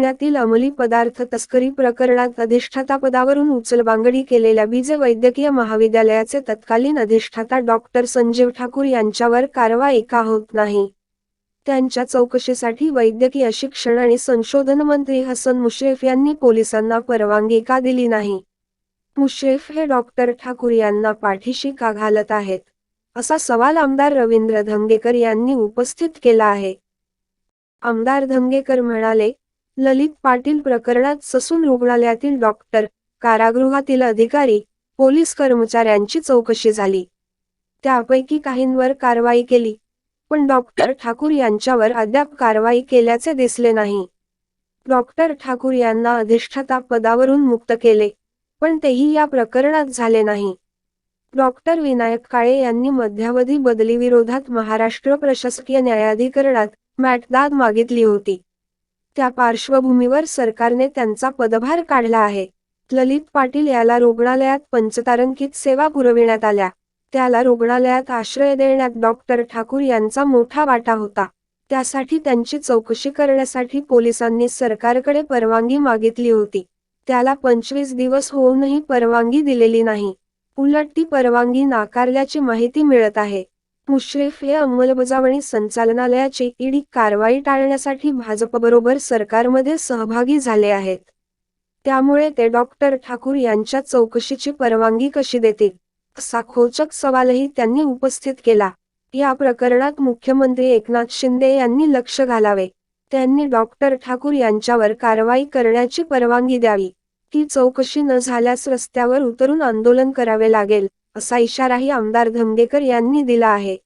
पुण्यातील अंमली पदार्थ तस्करी प्रकरणात अधिष्ठाता पदावरून उचलबांगडी केलेल्या बीज वैद्यकीय महाविद्यालयाचे तत्कालीन अधिष्ठाता डॉक्टर संजीव ठाकूर यांच्यावर कारवाई का होत नाही? त्यांच्या चौकशीसाठी वैद्यकीय शिक्षण आणि संशोधन मंत्री हसन मुश्रीफ यांनी पोलिसांना परवानगी का दिली नाही? मुश्रीफ हे डॉक्टर ठाकूर यांना पाठीशी का घालत आहेत? असा सवाल आमदार रवींद्र धंगेकर यांनी उपस्थित केला आहे. आमदार धंगेकर म्हणाले ललित पाटील प्रकरणात ससून रुग्णालयातील डॉक्टर कारागृहातील अधिकारी पोलीस कर्मचाऱ्यांची चौकशी झाली. त्यापैकी काहींवर कारवाई केली पण डॉक्टर ठाकूर यांच्यावर अद्याप कारवाई केल्याचे दिसले नाही. डॉक्टर ठाकूर यांना अधिष्ठाता पदावरून मुक्त केले पण तेही या प्रकरणात झाले नाही. डॉक्टर विनायक काळे यांनी मध्यावधी बदलीविरोधात महाराष्ट्र प्रशासकीय न्यायाधिकरणात मॅटदाद मागितली होती. त्या पार्श्वभूमीवर सरकारने त्यांचा पदभार काढला आहे. ललित पाटील याला रुग्णालयात पंचतारांकित सेवा पुरविण्यात आल्या. त्याला रुग्णालयात आश्रय देण्यात डॉक्टर ठाकूर यांचा मोठा वाटा होता. त्यासाठी त्यांची चौकशी करण्यासाठी पोलिसांनी सरकारकडे परवानगी मागितली होती. त्याला पंचवीस दिवस होऊनही परवानगी दिलेली नाही. उलट ती परवानगी नाकारल्याची माहिती मिळत आहे. मुश्रीफ हे अंमलबजावणी संचालनालयाची ईडी कारवाई टाळण्यासाठी भाजपबरोबर सरकारमध्ये सहभागी झाले आहेत. त्यामुळे ते डॉक्टर ठाकूर यांच्या चौकशीची परवानगी कशी देतील असा खोचक सवालही त्यांनी उपस्थित केला. या प्रकरणात मुख्यमंत्री एकनाथ शिंदे यांनी लक्ष घालावे. त्यांनी डॉक्टर ठाकूर यांच्यावर कारवाई करण्याची परवानगी द्यावी. ती चौकशी न झाल्यास रस्त्यावर उतरून आंदोलन करावे लागेल. असा इशाराही आमदार धंगेकर यांनी दिला आहे.